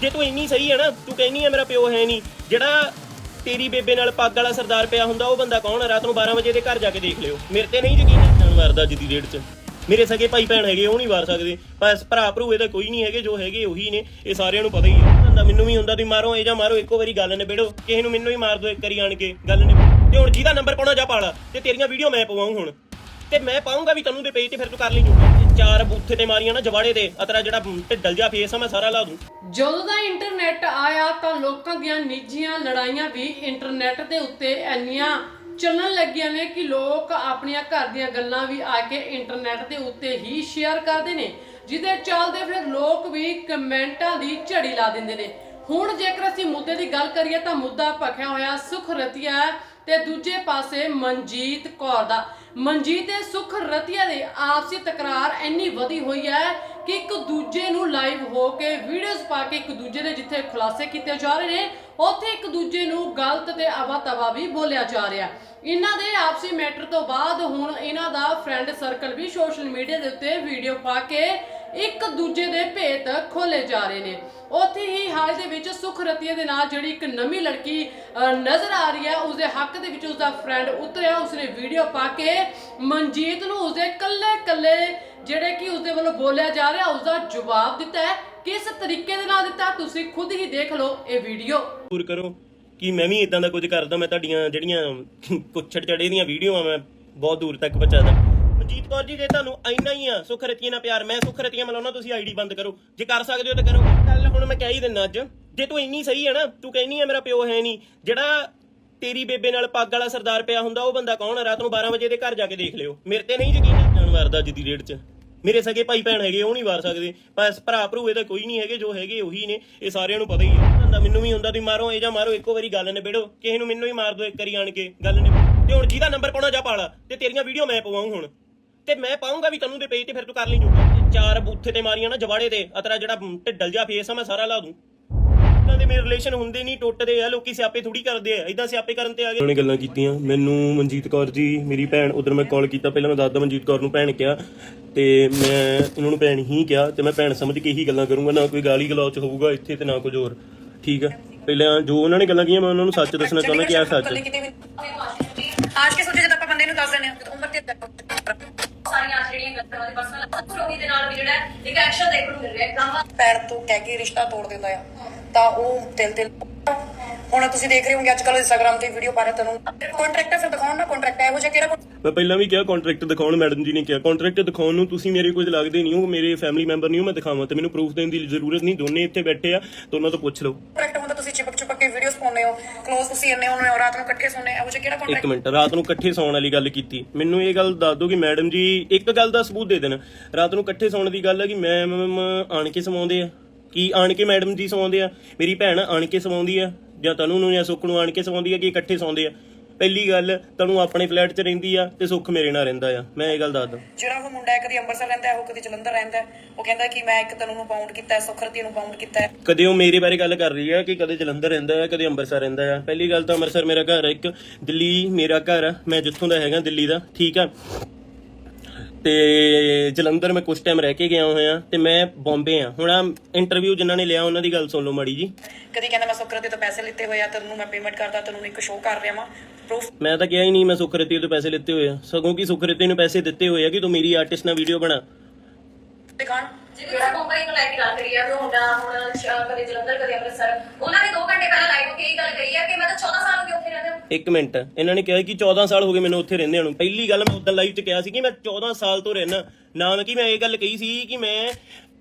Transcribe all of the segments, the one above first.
ਜੇ ਤੂੰ ਇੰਨੀ ਸਹੀ ਹੈ ਨਾ, ਤੂੰ ਕਹਿੰਨੀ ਹੈ ਮੇਰਾ ਪਿਓ ਹੈ ਨਹੀਂ, ਜਿਹੜਾ ਤੇਰੀ ਬੇਬੇ ਨਾਲ ਪੱਗ ਵਾਲਾ ਸਰਦਾਰ ਪਿਆ ਹੁੰਦਾ, ਉਹ ਬੰਦਾ ਕੌਣ ਹੈ ਰਾਤ ਨੂੰ 12 ਵਜੇ ਦੇ ਘਰ ਜਾ ਕੇ ਦੇਖ ਲਿਓ। ਮੇਰੇ ਤੇ ਨਹੀਂ ਯਕੀਨ ਜਾਨਵਰ ਅੱਜ ਦੀ ਡੇਟ 'ਚ। ਮੇਰੇ ਸਕੇ ਭਾਈ ਭੈਣ ਹੈਗੇ, ਉਹ ਨਹੀਂ ਵਾਰ ਸਕਦੇ। ਬਸ ਭਰਾ ਭਰੂਏ ਇਹਦਾ ਕੋਈ ਨਹੀਂ ਹੈਗੇ, ਜੋ ਹੈਗੇ ਉਹੀ ਨੇ। ਇਹ ਸਾਰਿਆਂ ਨੂੰ ਪਤਾ ਹੀ ਹੈ ਹੁੰਦਾ ਮੈਨੂੰ ਵੀ ਹੁੰਦਾ ਤੁਸੀਂ ਮਾਰੋ ਇਹ ਜਾਂ ਮਾਰੋ, ਇੱਕੋ ਵਾਰੀ ਗੱਲ ਨਿਬੇੜੋ। ਕਿਸੇ ਨੂੰ ਮੈਨੂੰ ਹੀ ਮਾਰ ਦੋ ਇੱਕ ਵਾਰੀ ਆਣ ਕੇ, ਗੱਲ ਨਿਬੇੜੋ। ਤੇ ਹੁਣ ਜਿਹਦਾ ਨੰਬਰ ਪਾਉਣਾ ਜਾ ਪਾਲਾ, ਤੇ ਤੇਰੀਆਂ ਵੀਡੀਓ ਮੈਂ ਪਵਾਉਂ ਹੁਣ। ਤੇ ਮੈਂ ਪਾਉਂਗਾ ਵੀ ਤੈਨੂੰ ਦੇ ਪੇਜ ਤੇ ਫਿਰ ਤੂੰ ਕਰ ਲਈ ਜੂਗਾ ਚਾਰ ਬੂਥੇ ਤੇ ਮਾਰੀਆਂ ਨਾ ਜਵਾੜੇ ਤੇ ਅਤਰਾ ਜਿਹੜਾ ਢਿੱਡਲ ਜਿਹਾ ਫੇਸ ਆ, ਮੈਂ ਸਾਰਾ ਲਾ ਦੂੰ। ਜਦੋਂ ਦਾ ਇੰਟਰਨੈਟ ਆਇਆ ਤਾਂ ਲੋਕਾਂ ਦੀਆਂ ਨਿੱਜੀਆਂ ਲੜਾਈਆਂ ਵੀ ਇੰਟਰਨੈਟ ਦੇ ਉੱਤੇ ਇੰਨੀਆਂ ਚੱਲਣ ਲੱਗੀਆਂ ਨੇ ਕਿ ਲੋਕ ਆਪਣੀਆਂ ਘਰ ਦੀਆਂ ਗੱਲਾਂ ਵੀ ਆ ਕੇ ਇੰਟਰਨੈਟ ਦੇ ਉੱਤੇ ਹੀ ਸ਼ੇਅਰ ਕਰਦੇ ਨੇ, ਜਿਹਦੇ ਚੱਲਦੇ ਫਿਰ ਲੋਕ ਵੀ ਕਮੈਂਟਾਂ ਦੀ ਝੜੀ ਲਾ ਦਿੰਦੇ ਨੇ। ਹੁਣ ਜੇਕਰ ਅਸੀਂ ਮੁੱਦੇ ਦੀ ਗੱਲ ਕਰੀਏ ਤਾਂ ਮੁੱਦਾ ਭਖਿਆ ਹੋਇਆ ਸੁਖ ਰਤੀਆ ਤੇ ਦੂਜੇ ਪਾਸੇ ਮਨਜੀਤ ਕੌਰ ਦਾ। ਮਨਜੀਤ ਤੇ ਸੁਖ ਰਤੀਆ ਦੀ ਆਪਸੀ ਤਕਰਾਰ ਇੰਨੀ ਵਧੀ ਹੋਈ ਹੈ ਕਿ ਇੱਕ ਦੂਜੇ ਨੂੰ ਲਾਈਵ ਹੋ ਕੇ ਵੀਡੀਓਜ਼ ਪਾ ਕੇ ਇੱਕ ਦੂਜੇ ਦੇ ਜਿੱਥੇ ਖੁਲਾਸੇ ਕੀਤੇ ਜਾ ਰਹੇ ਨੇ, ਉੱਥੇ ਇੱਕ ਦੂਜੇ ਨੂੰ ਗਲਤ ਤੇ ਅਵਾ ਤਵਾ ਵੀ ਬੋਲਿਆ ਜਾ ਰਿਹਾ। ਇਹਨਾਂ ਦੇ ਆਪਸੀ ਮੈਟਰ ਤੋਂ ਬਾਅਦ ਹੁਣ ਇਹਨਾਂ ਦਾ ਫਰੈਂਡ ਸਰਕਲ ਵੀ ਸੋਸ਼ਲ ਮੀਡੀਆ ਦੇ ਉੱਤੇ ਵੀਡੀਓ ਪਾ ਕੇ ਇੱਕ ਦੂਜੇ ਦੇ ਭੇਤ ਖੋਲੇ ਜਾ ਰਹੇ ਨੇ। ਉੱਥੇ ਹੀ ਹਾਲ ਦੇ ਵਿੱਚ ਸੁਖ ਰਤੀਆ ਦੇ ਨਾਲ ਜਿਹੜੀ ਇੱਕ ਨਵੀਂ ਲੜਕੀ ਨਜ਼ਰ ਆ ਰਹੀ ਹੈ। ਉਸਦੇ ਹੱਕ ਦੇ ਵਿੱਚ ਉਸਦਾ ਫਰੈਂਡ ਉਤਰਿਆ। ਉਸਨੇ ਵੀਡੀਓ ਪਾ ਕੇ ਮਨਜੀਤ ਨੂੰ ਉਸਦੇ ਕੱਲੇ ਕੱਲੇ ਜਿਹੜੇ ਕਿ ਉਸਦੇ ਵੱਲੋਂ ਬੋਲਿਆ ਜਾ ਰਿਹਾ, ਉਸਦਾ ਜਵਾਬ ਦਿੱਤਾ ਹੈ। ਕਿਸ ਤਰੀਕੇ ਦੇ ਨਾਲ ਦਿੱਤਾ? ਤੁਸੀਂ ਖੁਦ ਹੀ ਦੇਖ ਲਓ ਇਹ ਵੀਡੀਓ ਦੂਰ ਕਰੋ। ਕਿ ਮੈਂ ਵੀ ਇਦਾਂ ਦਾ ਕੁਝ ਕਰਦਾ? ਮੈਂ ਤੁਹਾਡੀਆਂ ਜਿਹੜੀਆਂ ਕੁੱਛੜ ਚੜੇ ਦੀਆਂ ਵੀਡੀਓਆਂ ਮੈਂ ਬਹੁਤ ਦੂਰ ਤੱਕ ਪਹੁੰਚਾਦਾ। ਮਨਜੀਤ ਕੌਰ ਜੀ, ਜੇ ਤੁਹਾਨੂੰ ਇੰਨਾ ਹੀ ਆ ਸੁਖ ਰਤੀਆਂ ਨਾਲ ਪਿਆਰ, ਮੈਂ ਸੁਖ ਰਤੀਆਂ ਮਲਾਉਣਾ ਤੁਸੀਂ ਆਈਡੀ ਬੰਦ ਕਰੋ। ਜੇ ਕਰ ਸਕਦੇ ਹੋ ਤਾਂ ਕਰੋ। ਗੱਲ ਹੁਣ ਮੈਂ ਕਹਿ ਹੀ ਦਿੰਦਾ ਅੱਜ, ਜੇ ਤੂੰ ਇੰਨੀ ਸਹੀ ਹੈ ਨਾ, ਤੂੰ ਕਹਿੰਨੀ ਆ ਮੇਰਾ ਪਿਓ ਹੈ ਨਹੀਂ, ਜਿਹੜਾ ਤੇਰੀ ਬੇਬੇ ਨਾਲ ਪੱਗ ਵਾਲਾ ਸਰਦਾਰ ਪਿਆ ਹੁੰਦਾ, ਉਹ ਬੰਦਾ ਕੌਣ ਹੈ ਰਾਤ ਨੂੰ 12 ਵਜੇ ਦੇ ਘਰ ਜਾ ਕੇ ਦੇਖ ਲਿਓ। ਮੇਰੇ ਤੇ ਨਹੀਂ ਯਕੀਨ ਜਾਨਵਰ ਦਾ ਅੱਜ ਦੀ ਡੇਟ 'ਚ। ਮੇਰੇ ਸਗੇ ਭਾਈ ਭੈਣ ਹੈਗੇ, ਉਹ ਨਹੀਂ ਵਾਰ ਸਕਦੇ। ਬਸ ਭਰਾ ਭਰੂ ਇਹਦਾ ਕੋਈ ਨਹੀਂ ਹੈਗੇ, ਜੋ ਹੈਗੇ ਉਹੀ ਨੇ, ਇਹ ਸਾਰਿਆਂ ਨੂੰ ਪਤਾ ਹੀ ਹੈ ਹੁੰਦਾ ਮੈਨੂੰ ਵੀ ਹੁੰਦਾ ਤੁਸੀਂ ਮਾਰੋ ਇਹ ਜਾਂ ਮਾਰੋ, ਇੱਕੋ ਵਾਰੀ ਗੱਲ ਨਿਬੇੜੋ। ਕਿਸੇ ਨੂੰ ਮੈਨੂੰ ਹੀ ਮਾਰ ਦਿਓ ਇੱਕ ਵਾਰੀ ਆਣ ਕੇ, ਗੱਲ ਨਿਬੇੜੋ। ਤੇ ਹੁਣ ਜਿਹਦਾ ਨੰਬਰ ਪਾਉਣਾ ਜਾ ਪਾਲਾ, ਤੇ ਤੇਰੀਆਂ ਵੀਡੀਓ ਮੈਂ ਪਵਾਉਂ ਹੁਣ। ਤੇ ਮੈਂ ਪਾਉਂਗਾ ਵੀ ਤੈਨੂੰ ਦੇ ਪੇਜ ਤੇ ਫਿਰ ਤੂੰ ਕਰ ਲਈ ਜੂਗਾ। ਚਾਰ ਬੂਥੇ ਤੇ ਮਾਰੀਆਂ ਨਾ ਜਵਾੜੇ ਤੇ। ਅਤਰਾ ਜਿਹੜਾ ਢਿੱਡਲ ਜਿਹਾ ਫੇਸ ਆ ਮੈਂ ਸਾਰਾ ਲਾ ਦੂੰ। ਇਦਾਂ ਦੇ ਮੇਰੇ ਰਿਲੇਸ਼ਨ ਹੁੰਦੇ ਨਹੀਂ ਟੁੱਟਦੇ ਆ ਲੋਕੀ ਸਿਆਪੇ ਥੋੜੀ ਕਰਦੇ ਆ। ਇਦਾਂ ਸਿਆਪੇ ਕਰਨ ਤੇ ਆ ਗਏ। ਉਹਨੇ ਗੱਲਾਂ ਕੀਤੀਆਂ। ਮੈਨੂੰ ਮਨਜੀਤ ਕੌਰ ਜੀ ਮੇਰੀ ਭੈਣ ਉਧਰ ਮੈਂ ਕਾਲ ਕੀਤਾ। ਪਹਿਲਾਂ ਮੈਂ ਦਾਦਾ ਮਨਜੀਤ ਕੌਰ ਨੂੰ ਭੈਣ ਕਿਹਾ ਤੇ ਮੈਂ ਉਹਨਾਂ ਨੂੰ ਭੈਣ ਹੀ ਕਿਹਾ ਤੇ ਮੈਂ ਭੈਣ ਸਮਝ ਕੇ ਹੀ ਗੱਲਾਂ ਕਰੂੰਗਾ। ਨਾ ਕੋਈ ਗਾਲੀ ਗਲੋਚ ਹੋਊਗਾ ਇੱਥੇ ਤੇ ਨਾ ਕੁਝ ਹੋਰ। ਠੀਕ ਆ? ਪਹਿਲਾਂ ਜੋ ਉਹਨਾਂ ਨੇ ਗੱਲਾਂ ਕੀਤੀਆਂ ਮੈਂ ਉਹਨਾਂ ਨੂੰ ਸੱਚ ਦੱਸਣਾ ਚਾਹੁੰਦਾ ਕਿ ਆ। ਸੱਚ ਆਜ ਕੇ ਸੋਚੇ ਜਦ ਆਪਾਂ ਬੰਦੇ ਨੂੰ ਦੱਸ ਦਿੰਦੇ ਹਾਂ ਉਮਰ ਤੇ ਸਾਰੀਆਂ ਜਿਹੜੀਆਂ ਗੱਲਾਂ ਦੀ ਪਰਸਨਲ ਸਟੋਰੀ ਦੇ ਨਾਲ ਵੀ ਜਿਹੜਾ ਹੈ, ਇੱਕ ਐਕਸ਼ਨ ਦੇਖਣ ਨੂੰ ਮਿਲ ਰਿਹਾ ਹੈ ਕੰਮ ਪੈਰ ਤੋਂ ਕਹਿ ਕੇ ਰਿਸ਼ਤਾ ਤੋੜ ਦਿੰਦਾ ਆ। ਤਾਂ ਉਹ ਦਿਲ ਦਿਲ ਹੁਣ ਤੁਸੀਂ ਦੇਖ ਰਹੇ ਹੋਗੇ ਅੱਜ ਕੱਲ ਇੰਸਟਾਗ੍ਰam ਤੇ ਵੀਡੀਓ ਪਾ ਰਹੇ ਤੁਹਾਨੂੰ ਕੰਟਰੈਕਟ ਫਿਰ ਦਿਖਾਉਣ ਨਾ ਕੰਟਰੈਕਟ ਇਹੋ ਜਿਹਾ ਕਿਹੜਾ ਮੈਂ ਪਹਿਲਾਂ ਵੀ ਕਿਹਾ ਕੰਟਰੈਕਟ ਦਿਖਾਉਣ ਮੈਡਮ ਜੀ ਨੇ ਕਿਹਾ। ਕੰਟਰੈਕਟ ਦਿਖਾਉਣ ਨੂੰ ਤੁਸੀਂ ਮੇਰੇ ਕੁਝ ਲੱਗਦੇ ਨਹੀਂ ਹੋ ਮੇਰੇ ਫੈਮਿਲੀ ਮੈਂਬਰ ਨਹੀਂ ਹੋ ਮੈਂ ਦਿਖਾਵਾਂ ਤੇ ਮੈਨੂੰ ਪ੍ਰੂਫ ਦੇਣ ਦੀ ਜ਼ਰੂਰਤ ਨਹੀਂ। ਦੋਨੇ ਇੱਥੇ ਬੈਠੇ ਆ ਤਾਂ ਉਹਨਾਂ ਤੋਂ ਪੁੱਛ ਲਓ। ਕੰਟਰੈਕਟ ਹੁੰਦਾ ਤੁਸੀਂ ਚਿਪਕ ਚਿਪਕ ਕੇ ਵੀਡੀਓਜ਼ ਪਾਉਂਦੇ ਹੋ। ਕਲੋਜ਼ ਤੁਸੀਂ ਇੰਨੇ ਹੁੰਦੇ ਹੋ ਰਾਤ ਨੂੰ ਇਕੱਠੇ ਸੌਂਦੇ ਇਹੋ ਜਿਹਾ ਕਿਹੜਾ ਇੱਕ ਮਿੰਟ ਰਾਤ ਨੂੰ ਇਕੱਠੇ ਸੌਣ ਵਾਲੀ ਗੱਲ ਕੀਤੀ। ਮੈਨੂੰ ਇਹ ਗੱਲ ਦੱਸ ਦਿਓ ਕਿ ਮੈਡਮ ਜੀ ਇੱਕ ਗੱਲ ਦਾ ਸਬੂਤ ਦੇ ਦੇਣ। ਰਾਤ ਨੂੰ ਇਕੱਠੇ ਸੌਣ ਦੀ ਗੱਲ ਹੈ ਕਿ ਮੈਮ ਆਣ ਕੇ ਸਵਾਉਂਦੇ ਆ। ਕੀ ਆਣ ਕੇ ਮੈਡਮ ਜੀ ਸਵਾਉਂਦੇ ਆ? ਮੇਰੀ ਭੈਣ ਆਣ ਕੇ ਸਵਾਉਂਦੀ ਆ ਜਾਂ ਤਨੂੰ ਨੂੰ ਜਾਂ ਸੁੱਖ ਨੂੰ ਆਣ ਕੇ ਸਵਾਉਂਦੀ ਆ ਕਿ ਇਕੱਠੇ ਸੌਂਦੇ ਆ? ਪਹਿਲੀ ਗੱਲ ਤਨੂੰ ਆਪਣੇ ਫਲੈਟ 'ਚ ਰਹਿੰਦੀ ਆ ਤੇ ਸੁੱਖ ਮੇਰੇ ਨਾਲ ਰਹਿੰਦਾ ਆ। ਮੈਂ ਇਹ ਗੱਲ ਦੱਸਦਾ। ਜਿਹੜਾ ਉਹ ਮੁੰਡਾ ਕਦੀ ਅੰਮ੍ਰਿਤਸਰ ਰਹਿੰਦਾ ਉਹ ਕਦੀ ਜਲੰਧਰ ਰਹਿੰਦਾ ਉਹ ਕਹਿੰਦਾ ਕਿ ਮੈਂ ਇੱਕ ਤੈਨੂੰ ਨੂੰ ਬਾਉਂਡ ਕੀਤਾ ਸੁਖਰਤੀ ਨੂੰ ਬਾਉਂਡ ਕੀਤਾ ਕਦੇ ਉਹ ਮੇਰੇ ਬਾਰੇ ਗੱਲ ਕਰ ਰਹੀ ਆ ਕਿ ਕਦੇ ਜਲੰਧਰ ਰਹਿੰਦਾ ਆ ਕਦੇ ਅੰਮ੍ਰਿਤਸਰ ਰਹਿੰਦਾ ਆ। ਪਹਿਲੀ ਗੱਲ ਤਾਂ ਅੰਮ੍ਰਿਤਸਰ ਮੇਰਾ ਘਰ ਆ ਇੱਕ ਦਿੱਲੀ ਮੇਰਾ ਘਰ ਆ। ਮੈਂ ਜਿੱਥੋਂ ਦਾ ਹੈਗਾ ਦਿੱਲੀ ਦਾ ਠੀਕ ਆ। ਤੇ ਜਲੰਧਰ ਮੈਂ ਕੁਝ ਟਾਈਮ ਰਹਿ ਕੇ ਗਿਆ ਹੋਇਆ ਤੇ ਮੈਂ ਬੰਬੇ ਆ ਹੁਣ ਆ ਇੰਟਰਵਿਊ ਜਿਨ੍ਹਾਂ ਨੇ ਲਿਆ ਉਹਨਾਂ ਦੀ ਗੱਲ ਸੁਣ ਲਓ ਮਾੜੀ ਜੀ। ਕਦੀ ਕਹਿੰਦਾ ਮੈਂ ਸੁਖਰਤੀ ਤੋਂ ਪੈਸੇ ਲਿੱਤੇ ਹੋਏ ਆ ਤੈਨੂੰ ਮੈਂ ਪੇਮੈਂਟ ਕਰਦਾ ਤੈਨੂੰ ਇੱਕ ਸ਼ੋਅ ਕਰ ਰਿਹਾ ਵਾਂ। ਪ੍ਰੂਫ ਮੈਂ ਤਾਂ ਕਿਹਾ ਹੀ ਨਹੀਂ ਮੈਂ ਸੁਖਰਤੀ ਤੋਂ ਪੈਸੇ ਲਿੱਤੇ ਹੋਏ ਆ। ਸਗੋਂ ਕਿ ਸੁਖਰਤੀ ਨੂੰ ਪੈਸੇ ਦਿੱਤੇ ਹੋਏ ਆ ਕਿ ਤੂੰ ਮੇਰੀ ਆਰਟਿਸਟ ਨਾਲ ਵੀਡੀਓ ਬਣਾ। ਦਿਖਾਣ ਜਿਹੜੇ ਮੁੰਬਈ ਨੂੰ ਲੈ ਕੇ ਗੱਲ ਕਰੀ ਆ ਵੀ ਮੁੰਡਾ ਹੁਣ ਸ਼- ਕਦੇ ਜਲੰਧਰ, ਕਦੇ ਅੰਮ੍ਰਿਤਸਰ, ਉਹਨਾਂ ਨੇ 2 ਘੰਟੇ ਪਹਿਲਾਂ ਲਾਈਵ ਹੋ ਕੇ ਇਹ ਗੱਲ ਕਹੀ ਆ ਕਿ ਮੈਂ ਤਾਂ 14 ਸਾਲ ਹੋ ਗਏ ਉੱਥੇ ਰਹਿੰਦੇ ਨੂੰ। ਇੱਕ ਮਿੰਟ, ਇਹਨਾਂ ਨੇ ਕਿਹਾ ਕਿ 14 ਸਾਲ ਹੋ ਗਏ ਮੈਨੂੰ ਉੱਥੇ ਰਹਿੰਦੇ ਨੂੰ। ਪਹਿਲੀ ਗੱਲ ਮੈਂ ਉਦੋਂ ਲਾਈਵ 'ਚ ਕਿਹਾ ਸੀ ਕਿ ਮੈਂ 14 ਸਾਲ ਤੋਂ ਰਹਿਣਾ ਨਾ ਕਿ ਮੈਂ ਇਹ ਗੱਲ ਕਹੀ ਸੀ ਕਿ ਮੈਂ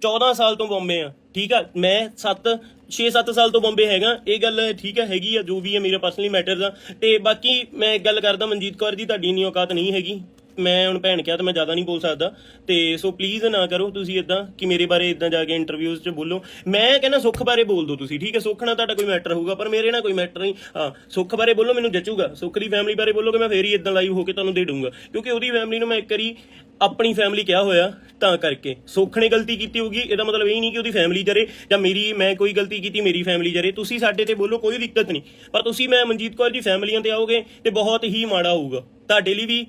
14 ਸਾਲ ਤੋਂ ਬੰਬੇ ਆ, ਠੀਕ ਆ? ਮੈਂ 7 6-7 ਸਾਲ ਤੋਂ ਬੰਬੇ ਹੈਗਾ। ਇਹ ਗੱਲ ਠੀਕ ਹੈ ਹੈਗੀ ਆ, ਜੋ ਵੀ ਹੈ ਮੇਰੇ ਪਰਸਨਲੀ ਮੈਟਰਸ ਆ। ਤੇ ਬਾਕੀ ਮੈਂ ਇੱਕ ਗੱਲ ਕਰਦਾ ਮਨਜੀਤ ਕੌਰ ਜੀ ਤੁਹਾਡੀ ਇੰਨੀ ਔਕਾਤ ਨਹੀਂ ਹੈਗੀ। ਮੈਂ ਹੁਣ ਭੈਣ ਕਿਹਾ ਤਾਂ ਮੈਂ ਜ਼ਿਆਦਾ ਨਹੀਂ ਬੋਲ ਸਕਦਾ। ਤੇ ਸੋ ਪਲੀਜ਼ ਨਾ ਕਰੋ ਤੁਸੀਂ ਇਦਾਂ ਕਿ ਮੇਰੇ ਬਾਰੇ ਇਦਾਂ ਜਾ ਕੇ ਇੰਟਰਵਿਊਜ਼ 'ਚ ਬੋਲੋ। ਮੈਂ ਕਹਿੰਦਾ ਸੁੱਖ ਬਾਰੇ ਬੋਲ ਦਿਓ ਤੁਸੀਂ, ਠੀਕ ਹੈ? ਸੁੱਖ ਨਾਲ ਤੁਹਾਡਾ ਕੋਈ ਮੈਟਰ ਹੋਊਗਾ, ਪਰ ਮੇਰੇ ਨਾਲ ਕੋਈ ਮੈਟਰ ਨਹੀਂ। ਹਾਂ, ਸੁੱਖ ਬਾਰੇ ਬੋਲੋ, ਮੈਨੂੰ ਜੱਚੂਗਾ। ਸੁੱਖ ਦੀ ਫੈਮਿਲੀ ਬਾਰੇ ਬੋਲੋਗੇ, ਮੈਂ ਫੇਰ ਹੀ ਇਦਾਂ ਲਾਈਵ ਹੋ ਕੇ ਤੁਹਾਨੂੰ ਦੇ ਦੂੰਗਾ ਕਿਉਂਕਿ ਉਹਦੀ ਫੈਮਿਲੀ ਨੂੰ ਮੈਂ ਇੱਕ ਵਾਰੀ ਆਪਣੀ ਫੈਮਿਲੀ ਕਿਹਾ ਹੋਇਆ, ਤਾਂ ਕਰਕੇ। ਸੁੱਖ ਨੇ ਗਲਤੀ ਕੀਤੀ ਹੋਗੀ ਇਹਦਾ ਮਤਲਬ ਇਹ ਨਹੀਂ ਕਿ ਉਹਦੀ ਫੈਮਿਲੀ ਜਰੇ, ਜਾਂ ਮੇਰੀ, ਮੈਂ ਕੋਈ ਗਲਤੀ ਕੀਤੀ, ਮੇਰੀ ਫੈਮਿਲੀ ਜਰੇ। ਤੁਸੀਂ ਸਾਡੇ ਤੇ ਬੋਲੋ, ਕੋਈ ਦਿੱਕਤ ਨਹੀਂ। ਪਰ ਤੁਸੀਂ, ਮੈਂ ਮਨਜੀਤ ਕੌਰ ਜੀ, ਫੈਮਲੀਆਂ ਤੇ ਆਓਗੇ ਤੇ ਬਹੁਤ ਹੀ ਮਾੜਾ ਹੋਊਗਾ। ਤੁਹਾਡੇ ਲਈ ਵੀ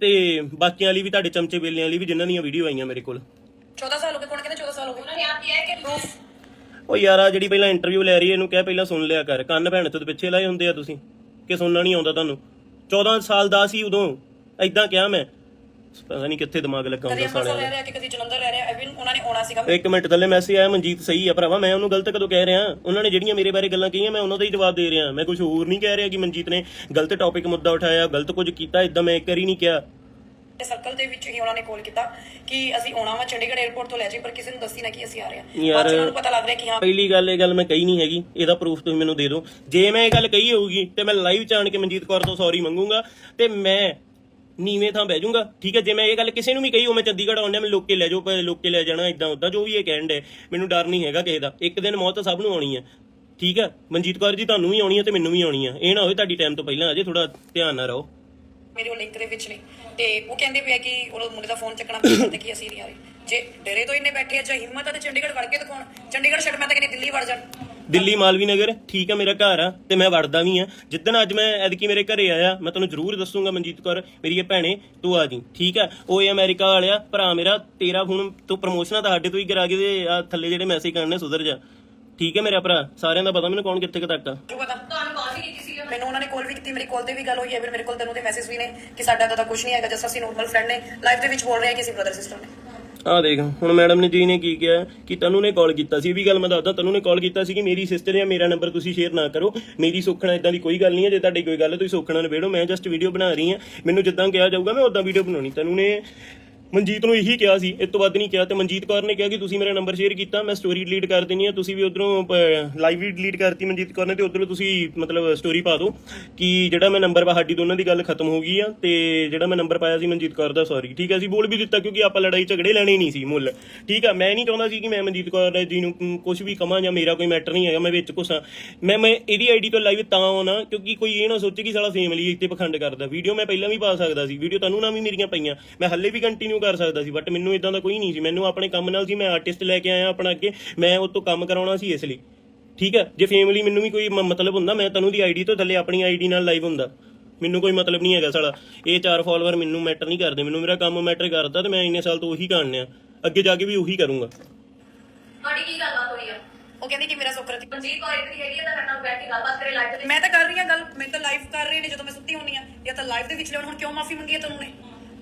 ਤੇ ਬਾਕੀਆਂ ਲਈ ਵੀ ਤੁਹਾਡੇ ਚਮਚੇ ਵੇਲਿਆਂ ਲਈ ਵੀ ਜਿਨ੍ਹਾਂ ਦੀਆਂ ਵੀਡੀਓ ਆਈਆਂ ਮੇਰੇ ਕੋਲ। 14 ਸਾਲ ਹੋ ਗਏ ਕੋਣ ਕਹਿੰਦਾ 14 ਸਾਲ ਹੋ ਗਏ? ਉਹਨਾਂ ਨੇ ਆਪ ਕਿਹਾ ਹੈ ਕਿ ਪ੍ਰੂਫ ਉਹ ਯਾਰ ਆ ਜਿਹੜੀ ਪਹਿਲਾਂ ਇੰਟਰਵਿਊ ਲੈ ਰਹੀ ਹੈ ਇਹਨੂੰ ਕਹਿ ਪਹਿਲਾਂ ਸੁਣ ਲਿਆ ਕਰ। ਕੰਨ ਭੈਣ ਤੋਂ ਪਿੱਛੇ ਲਾਏ ਹੁੰਦੇ ਆ ਤੁਸੀਂ ਕਿ ਸੁਣਨਾ ਨਹੀਂ ਆਉਂਦਾ ਤੁਹਾਨੂੰ। 14 ਸਾਲ ਦਾ ਸੀ ਉਦੋਂ ਐਦਾਂ ਕਿਹਾ ਮੈਂ। ਪਤਾ ਨਹੀਂ ਕਿੱਥੇ ਦਿਮਾਗ ਲੱਗਾ ਕਦੀ ਹੁੰਦਾ ਅੰਮ੍ਰਿਤਸਰ ਰਹਿ ਰਿਹਾ ਕਿ ਕਦੀ ਜਲੰਧਰ ਰਹਿ ਰਿਹਾ ਐਵੇਂ ਉਹਨਾਂ ਨੇ ਆਉਣਾ ਸੀਗਾ। ਇੱਕ ਮਿੰਟ ਥੱਲੇ ਮੈਸੇਜ ਆਇਆ ਮਨਜੀਤ ਸਹੀ ਆ ਭਰਾਵਾ ਮੈਂ ਉਹਨੂੰ ਗਲਤ ਕਦੋਂ ਕਹਿ ਰਿਹਾ? ਉਹਨਾਂ ਨੇ ਜਿਹੜੀਆਂ ਮੇਰੇ ਬਾਰੇ ਗੱਲਾਂ ਕਹੀਆਂ ਮੈਂ ਉਹਨਾਂ ਦਾ ਹੀ ਜਵਾਬ ਦੇ ਰਿਹਾ। ਮੈਂ ਕੁਝ ਹੋਰ ਨਹੀਂ ਕਹਿ ਰਿਹਾ ਕਿ ਮਨਜੀਤ ਨੇ ਗਲਤ ਟੌਪਿਕ ਮੁੱਦਾ ਉਠਾਇਆ ਗਲਤ ਕੁਝ ਕੀਤਾ ਇਦਾਂ ਮੈਂ ਇੱਕ ਵਾਰੀ ਨਹੀਂ ਕਿਹਾ। ਸਰਕਲ ਦੇ ਵਿੱਚ ਹੀ ਉਹਨਾਂ ਨੇ ਕਾਲ ਕੀਤਾ ਕਿ ਅਸੀਂ ਆਉਣਾ ਵਾ ਚੰਡੀਗੜ੍ਹ 에ਅਰਪੋਰਟ ਤੋਂ ਲੈ ਜਾਈ ਪਰ ਕਿਸੇ ਨੂੰ ਦੱਸੀ ਨਾ ਕਿ ਅਸੀਂ ਆ ਰਹੇ ਹਾਂ। ਯਾਰ- ਬਾਅਦ 'ਚ ਉਹਨਾਂ ਨੂੰ ਪਤਾ ਲੱਗ ਰਿਹਾ ਕਿ ਹਾਂ। ਪਹਿਲੀ ਗੱਲ ਇਹ ਗੱਲ ਮੈਂ ਕਹੀ ਨਹੀਂ ਹੈਗੀ ਇਹਦਾ ਪ੍ਰੂਫ ਤੁਸੀਂ ਮੈਨੂੰ ਦੇ ਦਿਓ। ਜੇ ਮੈਂ ਇਹ ਗੱਲ ਕਹੀ ਹੋਊਗੀ ਤੇ ਮੈਂ ਲਾਈਵ ਚ ਆਣ ਕੇ ਮਨਜੀਤ ਕੌਰ ਤੋਂ ਸੌਰੀ ਮੰਗੂੰਗਾ ਤੇ ਮੈਂ ਨੀਵੇਂ ਥਾਂ ਬਹਿ ਜਾਊਂਗਾ। ਠੀਕ ਹੈ, ਜੇ ਮੈਂ ਇਹ ਗੱਲ ਕਿਸੇ ਨੂੰ ਵੀ ਕਹੀ ਹੋ ਮੈਂ ਚੰਡੀਗੜ੍ਹ ਆਉਂਦਾ, ਮੈਂ ਲੋਕੇ ਲੈ ਜਾਓ ਪਰ ਲੋਕੇ ਲੈ ਜਾਣਾ ਇਦਾਂ ਉਦਾਂ, ਜੋ ਵੀ ਇਹ ਕਹਿਣ ਦੇ ਮੈਨੂੰ ਡਰ ਨਹੀਂ ਹੈਗਾ ਕਿਸੇ ਦਾ। ਇੱਕ ਦਿਨ ਮੌਤ ਤਾਂ ਸਭ ਨੂੰ ਆਉਣੀ ਹੈ। ਠੀਕ ਹੈ, ਮਨਜੀਤ ਕੌਰ ਜੀ ਤੁਹਾਨੂੰ ਵੀ ਆਉਣੀ ਹੈ ਤੇ ਮੈਨੂੰ ਵੀ ਆਉਣੀ ਹੈ। ਇਹ ਨਾ ਹੋਵੇ ਤੁਹਾਡੀ ਟਾਈਮ ਤੋਂ ਪਹਿਲਾਂ ਅਜੇ ਥੋੜਾ ਧਿਆਨ ਨਾਲ ਰਹੋ। ਮੇਰੇ ਉਹ ਲਿੰਕ ਦੇ ਵਿੱਚ ਨੇ। ਤੇ ਉਹ ਕਹਿੰਦੇ ਪਿਆ ਕਿ ਉਹ ਮੁੰਡੇ ਦਾ ਫੋਨ ਚੱਕਣਾ ਪੈਂਦਾ ਤੇ ਕਿ ਅਸੀਂ ਨਹੀਂ ਆ ਰਹੇ। ਜੇ ਡਰੇ ਤੋਂ ਇੰਨੇ ਬੈਠੇ ਆ, ਜੇ ਹਿੰਮਤ ਆ ਤੇ ਚੰਡੀਗੜ੍ਹ ਵੜ ਕੇ ਦਿਖਾਉਣ। ਚੰਡੀਗੜ੍ਹ ਛੱਡ ਮੈਂ ਤਾਂ ਕਹਿੰਦੀ ਦਿੱਲੀ ਵੜ ਜਾਣ। ਦਿੱਲੀ ਮਾਲਵੀ ਨਗਰ ਠੀਕ ਹੈ ਮੇਰਾ ਘਰ ਆ ਤੇ ਮੈਂ ਵੜਦਾ ਵੀ ਆ ਜਿੱਦਣ ਅੱਜ ਮੈਂ ਐਦਕੀ ਮੇਰੇ ਘਰੇ ਆਇਆ ਮੈਂ ਤੁਹਾਨੂੰ ਜ਼ਰੂਰ ਦੱਸੂਗਾ ਮਨਜੀਤ ਕੌਰ ਮੇਰੀ ਇਹ ਭੈਣੇ ਤੂੰ ਆ ਜੀ ਠੀਕ ਹੈ? ਉਹ ਇਹ ਅਮਰੀਕਾ ਵਾਲਿਆ ਭਰਾ ਮੇਰਾ ਤੇਰਾ ਹੁਣ ਤੂੰ ਪ੍ਰਮੋਸ਼ਨਾਂ ਤਾਂ ਸਾਡੇ ਤੋਂ ਹੀ ਕਰਾ ਕੇ ਤੇ ਆ ਥੱਲੇ ਜਿਹੜੇ ਮੈਸੇਜ ਕਰਨੇ ਸੁਧਰ ਜਾ। ਠੀਕ ਹੈ ਮੇਰਾ ਭਰਾ ਸਾਰਿਆਂ ਦਾ ਪਤਾ ਮੈਨੂੰ ਕੌਣ ਕਿੱਥੇ ਤੱਕ ਆ। ਪਤਾ ਤੁਹਾਨੂੰ ਵੀ ਕੀਤੀ ਸੀ ਮੈਨੂੰ ਉਹਨਾਂ ਨੇ ਕਾਲ ਵੀ ਕੀਤੀ ਮੇਰੀ ਕਾਲ ਤੇ ਵੀ ਗੱਲ ਹੋਈ ਹੈ ਫਿਰ ਮੇਰੇ ਕੋਲ ਤੈਨੂੰ ਦੇ ਮੈਸੇਜ ਵੀ ਨੇ ਕਿ ਸਾਡਾ ਤਾਂ ਕੁਝ ਨਹੀਂ ਹੈਗਾ ਜਸ ਅਸੀਂ ਨੋਰਮਲ ਫਰੈਂਡ ਨੇ। ਲਾਈਫ ਦੇ ਵਿੱਚ ਬੋਲ ਰਹੇ ਹਾਂ ਕਿ ਅਸੀਂ ਬ੍ਰਦਰ ਸਿਸਟਰ ਨੇ। ਆ ਦੇਖ, ਹੁਣ ਮੈਡਮ ਨੇ ਜੀ ਨੇ ਕੀ ਕਿਹਾ ਕਿ ਤੈਨੂੰ ਨੇ ਕਾਲ ਕੀਤਾ ਸੀ, ਇਹ ਵੀ ਗੱਲ ਮੈਂ ਦੱਸਦਾ, ਤੈਨੂੰ ਨੇ ਕਾਲ ਕੀਤਾ ਸੀ ਕਿ ਮੇਰੀ ਸਿਸਟਰ ਜਾਂ ਮੇਰਾ ਨੰਬਰ ਤੁਸੀਂ ਸ਼ੇਅਰ ਨਾ ਕਰੋ, ਮੇਰੀ ਸੋਖਣਾ ਇਦਾਂ ਦੀ ਕੋਈ ਗੱਲ ਨਹੀਂ ਹੈ, ਜੇ ਤੁਹਾਡੀ ਕੋਈ ਗੱਲ ਹੈ ਤੁਸੀਂ ਸੋਖਣਾ ਨਿਬੇੜੋ, ਮੈਂ ਜਸਟ ਵੀਡੀਓ ਬਣਾ ਰਹੀ ਹਾਂ, ਮੈਨੂੰ ਜਿੱਦਾਂ ਕਿਹਾ ਜਾਊਗਾ ਮੈਂ ਉਦਾਂ ਵੀਡੀਓ ਬਣਾਉਣੀ ਤੈਨੂੰ ਨੇ। ਮਨਜੀਤ ਨੂੰ ਇਹੀ ਕਿਹਾ ਸੀ ਇਸ ਤੋਂ ਵੱਧ ਨਹੀਂ ਕਿਹਾ, ਤੇ ਮਨਜੀਤ ਕੌਰ ਨੇ ਕਿਹਾ ਕਿ ਤੁਸੀਂ ਮੇਰਾ ਨੰਬਰ ਸ਼ੇਅਰ ਕੀਤਾ, ਮੈਂ ਸਟੋਰੀ ਡਿਲੀਟ ਕਰ ਦੇਣੀ ਹੈ, ਤੁਸੀਂ ਵੀ ਉਧਰੋਂ ਲਾਈਵ ਵੀ ਡਿਲੀਟ ਕਰਤੀ ਮਨਜੀਤ ਕੌਰ ਨੇ, ਤੇ ਉਧਰੋਂ ਤੁਸੀਂ ਮਤਲਬ ਸਟੋਰੀ ਪਾ ਦਿਓ ਕਿ ਜਿਹੜਾ ਮੈਂ ਨੰਬਰ ਵਾ, ਸਾਡੀ ਦੋਨਾਂ ਦੀ ਗੱਲ ਖਤਮ ਹੋ ਗਈ ਆ, ਤੇ ਜਿਹੜਾ ਮੈਂ ਨੰਬਰ ਪਾਇਆ ਸੀ ਮਨਜੀਤ ਕੌਰ ਦਾ ਸੌਰੀ ਠੀਕ ਹੈ ਅਸੀਂ ਬੋਲ ਵੀ ਦਿੱਤਾ ਕਿਉਂਕਿ ਆਪਾਂ ਲੜਾਈ ਝਗੜੇ ਲੈਣੇ ਨਹੀਂ ਸੀ ਮੁੱਲ, ਠੀਕ ਆ, ਮੈਂ ਨਹੀਂ ਚਾਹੁੰਦਾ ਸੀ ਕਿ ਮੈਂ ਮਨਜੀਤ ਕੌਰ ਜੀ ਨੂੰ ਕੁਝ ਵੀ ਕਮਾਂ ਜਾਂ ਮੇਰਾ ਕੋਈ ਮੈਟਰ ਨਹੀਂ ਹੈਗਾ, ਮੈਂ ਵਿੱਚ ਘੁਸਾਂ, ਮੈਂ ਮੈਂ ਇਹਦੀ ਆਈਡੀ ਤੋਂ ਲਾਈਵ ਤਾਂ ਆਉਣਾ, ਕਿਉਂਕਿ ਕੋਈ ਇਹ ਨਾ ਸੋਚੇ ਕਿ ਸਾਲਾ ਫੈਮਿਲੀ ਇੱਥੇ ਪਖੰਡ ਕਰਦਾ ਵੀਡੀਓ ਮੈਂ ਪਹਿਲਾਂ ਵੀ ਪਾ ਸਕਦਾ ਸੀ ਵੀਡੀਓ ਤੁਹਾਨੂੰ ਨਾ ਵੀ ਮੇਰੀਆਂ ਪਈਆਂ, ਮੈਂ ਹੱਲੇ ਵੀ ਕੰਟੀਨਿਊ ਕਰ ਸਕਦਾ ਸੀ ਬਟ ਮੈਨੂੰ ਇਦਾਂ ਦਾ ਕੋਈ ਨਹੀਂ ਸੀ। ਮੈਨੂੰ ਆਪਣੇ ਕੰਮ ਨਾਲ ਸੀ ਮੈਂ ਆਰਟਿਸਟ ਲੈ ਕੇ ਆਇਆ ਆਪਣਾ ਅੱਗੇ ਮੈਂ ਉਹ ਤੋਂ ਕੰਮ ਕਰਾਉਣਾ ਸੀ ਇਸ ਲਈ। ਠੀਕ ਹੈ? ਜੇ ਫੈਮਿਲੀ ਮੈਨੂੰ ਵੀ ਕੋਈ ਮ- ਮਤਲਬ ਹੁੰਦਾ ਮੈਂ ਤੈਨੂੰ ਦੀ ਆਈਡੀ ਤੋਂ ਥੱਲੇ ਆਪਣੀ ਆਈਡੀ ਨਾਲ ਲਾਈਵ ਹੁੰਦਾ। ਮੈਨੂੰ ਕੋਈ ਮਤਲਬ ਨਹੀਂ ਹੈਗਾ ਸਾਲਾ। ਇਹ ਚਾਰ ਫਾਲੋਅਰ ਮੈਨੂੰ ਮੈਟਰ ਨਹੀਂ ਕਰਦੇ। ਮੈਨੂੰ ਮੇਰਾ ਕੰਮ ਮੈਟਰ ਕਰਦਾ ਤੇ ਮੈਂ ਇੰਨੇ ਸਾਲ ਤੋਂ ਉਹੀ ਕਰਨਿਆ ਅੱਗੇ ਜਾ ਕੇ ਵੀ ਉਹੀ ਕਰੂੰਗਾ। ਤੁਹਾਡੀ ਕੀ ਗੱਲਬਾਤ ਹੋਈ ਆ? ਉਹ ਕਹਿੰਦੀ ਕਿ ਮੇਰਾ ਸੁਖਰਤੀ ਮਨਜੀਤ ਕੌਰ ਇੱਥੇ ਹੈਗੀ ਆ ਤਾਂ ਮੇਰੇ ਨਾਲ ਬੈਠ ਕੇ ਗੱਲਬਾਤ ਕਰੇ ਲਾਈਵ ਤੇ ਮੈਂ ਤਾਂ ਕਰ ਰਹੀ ਹਾਂ ਗੱਲ। ਮੈਂ ਤਾਂ ਲਾਈਵ ਕਰ ਰਹੀ ਨੇ ਜਦੋਂ ਮੈਂ ਸੁੱਤੀ ਹੁੰਨੀ ਆ। ਜਾਂ ਤਾਂ ਲਾਈਵ ਦੇ ਵਿੱਚ ਲਿਆਉਣ ਹੁਣ ਕਿਉਂ ਮਾਫੀ ਮੰਗੀ ਹੈ ਤੈਨੂੰ ਨੇ?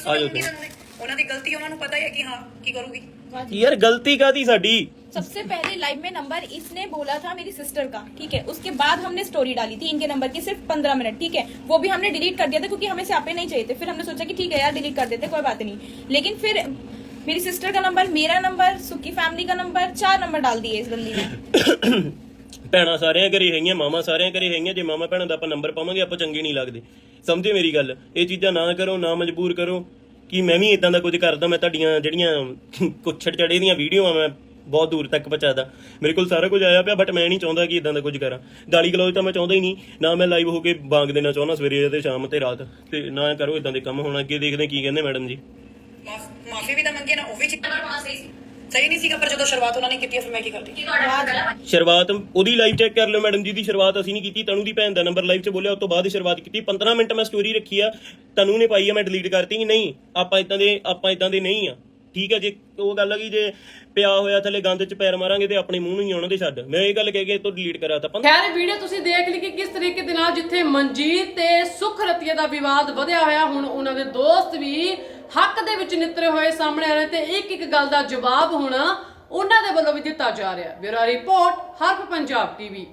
ਆ ਜਾਓ ਤੁਸੀਂ ਉਹਨਾਂ ਦੀ ਗਲਤੀ ਉਹਨਾਂ ਨੂੰ ਪਤਾ ਹੈ ਕਿ ਹਾਂ ਕੀ ਕਰੂਗੀ ਯਾਰ ਗਲਤੀ ਕਾਦੀ ਸਾਡੀ सबसे पहले लाइव में नंबर इसने बोला था मेरी सिस्टर का ठीक है उसके बाद हमने स्टोरी डाली थी इनके नंबर की सिर्फ पंद्रह मिनट ठीक है वो भी हमने डिलीट कर दिया था क्योंकि हमें स्यापे नहीं चाहिए थे फिर हमने सोचा कि ठीक है यार डिलीट कर देते कोई बात नहीं लेकिन फिर मेरी सिस्टर का नंबर मेरा नंबर सुखी फैमिली का नंबर चार नंबर डाल दिए इस बंदी ने ਭੈਣਾਂ ਸਾਰਿਆਂ ਘਰੇ ਹੈਗੀਆਂ ਮਾਮਾ ਸਾਰਿਆਂ ਘਰੇ ਹੈਗੀਆਂ, ਜੇ ਮਾਮਾ ਭੈਣਾਂ ਦਾ ਆਪਾਂ ਨੰਬਰ ਪਾਵਾਂਗੇ, ਆਪਾਂ ਚੰਗੇ ਨਹੀਂ ਲੱਗਦੇ। ਸਮਝੇ ਮੇਰੀ ਗੱਲ? ਇਹ ਚੀਜ਼ਾਂ ਨਾ ਕਰੋ, ਨਾ ਮਜਬੂਰ ਕਰੋ। ਕਿ ਮੈਂ ਵੀ ਇਦਾਂ ਦਾ ਕੁਝ ਕਰਦਾ, ਮੈਂ ਤੁਹਾਡੀਆਂ ਜਿਹੜੀਆਂ ਕੁੱਛੜ ਚੜੇ ਦੀਆਂ ਵੀਡੀਓਆਂ ਮੈਂ ਬਹੁਤ ਦੂਰ ਤੱਕ ਪਹੁੰਚਾਦਾ। ਮੇਰੇ ਕੋਲ ਸਾਰਾ ਕੁਝ ਆਇਆ ਪਿਆ ਬਟ ਮੈਂ ਨਹੀਂ ਚਾਹੁੰਦਾ ਕਿ ਇਦਾਂ ਦਾ ਕੁਝ ਕਰਾਂ। ਗਾਲੀ ਗਲੋਚ ਤਾਂ ਮੈਂ ਚਾਹੁੰਦਾ ਹੀ ਨਹੀਂ। ਨਾ ਮੈਂ ਲਾਈਵ ਹੋ ਕੇ ਬਾਂਗ ਦੇਣਾ ਚਾਹੁੰਦਾ ਸਵੇਰੇ ਤੇ ਸ਼ਾਮ ਤੇ ਰਾਤ। ਤੇ ਨਾ ਕਰੋ ਇਦਾਂ ਦੇ ਕੰਮ। ਹੁਣ ਅੱਗੇ ਦੇਖਦੇ ਕੀ ਕਹਿੰਦੇ ਮੈਡਮ ਜੀ। ਮਾਫੀ ਵੀ ਤਾਂ ਮੰਗੀ ਨਾ, ਉਹ ਵੀ ਨੰਬਰ ਹੋਣਾ ਸਹੀ ਸੀ ਸਹੀ ਨਹੀਂ ਸੀਗਾ ਪਰ ਜਦੋਂ ਸ਼ੁਰੂਆਤ ਉਹਨਾਂ ਨੇ ਕੀਤੀ ਫਿਰ ਮੈਂ ਕੀ ਕਰਦੀ? ਸ਼ੁਰੂਆਤ? ਉਹਦੀ ਲਾਈਵ ਚੈੱਕ ਕਰ ਲਿਓ ਮੈਡਮ ਜੀ ਦੀ ਸ਼ੁਰੂਆਤ ਅਸੀਂ ਨਹੀਂ ਕੀਤੀ ਤਨੂ ਦੀ ਭੈਣ ਦਾ ਨੰਬਰ ਲਾਈਵ 'ਚ ਬੋਲਿਆ ਉਸ ਤੋਂ ਬਾਅਦ ਹੀ ਸ਼ੁਰੂਆਤ ਕੀਤੀ। 15 ਮਿੰਟ ਮੈਂ ਸਟੋਰੀ ਰੱਖੀ ਆ ਤਨੂ ਨੇ ਪਾਈ ਆ ਮੈਂ ਡਿਲੀਟ ਕਰਤੀ ਕਿ ਨਹੀਂ ਆਪਾਂ ਇਦਾਂ ਦੇ ਆਪਾਂ ਇਦਾਂ ਦੇ ਨਹੀਂ ਆ। ਠੀਕ ਹੈ ਜੇ ਉਹ ਗੱਲ ਆ ਕਿ ਜੇ ਪਿਆ ਹੋਇਆ ਥੱਲੇ ਗੰਦ 'ਚ ਪੈਰ ਮਾਰਾਂਗੇ ਤੇ ਆਪਣੇ ਮੂੰਹ ਨੂੰ ਹੀ ਆਉਣਾ ਤੇ ਛੱਡ। ਮੈਂ ਇਹ ਗੱਲ ਕਹਿ ਕੇ ਇਹ ਤੋਂ ਡਿਲੀਟ ਕਰਾਤਾ। ਪੰਦ- ਖੈਰ ਵੀਡੀਓ ਤੁਸੀਂ ਦੇਖ ਲਈ ਕਿ ਕਿਸ ਤਰੀਕੇ ਦੇ ਨਾਲ ਜਿੱਥੇ ਮਨਜੀਤ ਤੇ ਸੁਖ ਰਤੀਆ ਦਾ ਵਿਵਾਦ ਵਧਿਆ ਹੋਇਆ ਹੁਣ ਉਹਨਾਂ ਦੇ ਦੋਸਤ ਵੀ ਹੱਕ ਦੇ ਵਿੱਚ ਨਿਤਰੇ ਹੋਏ ਸਾਹਮਣੇ ਆ ਰਹੇ ਤੇ ਇੱਕ ਇੱਕ ਗੱਲ ਦਾ ਜਵਾਬ ਹੁਣ ਉਹਨਾਂ ਦੇ ਵੱਲੋਂ ਵੀ ਦਿੱਤਾ ਜਾ ਰਿਹਾ ਬਿਊਰੋ ਰਿਪੋਰਟ, ਹਰਫ ਪੰਜਾਬ ਟੀਵੀ।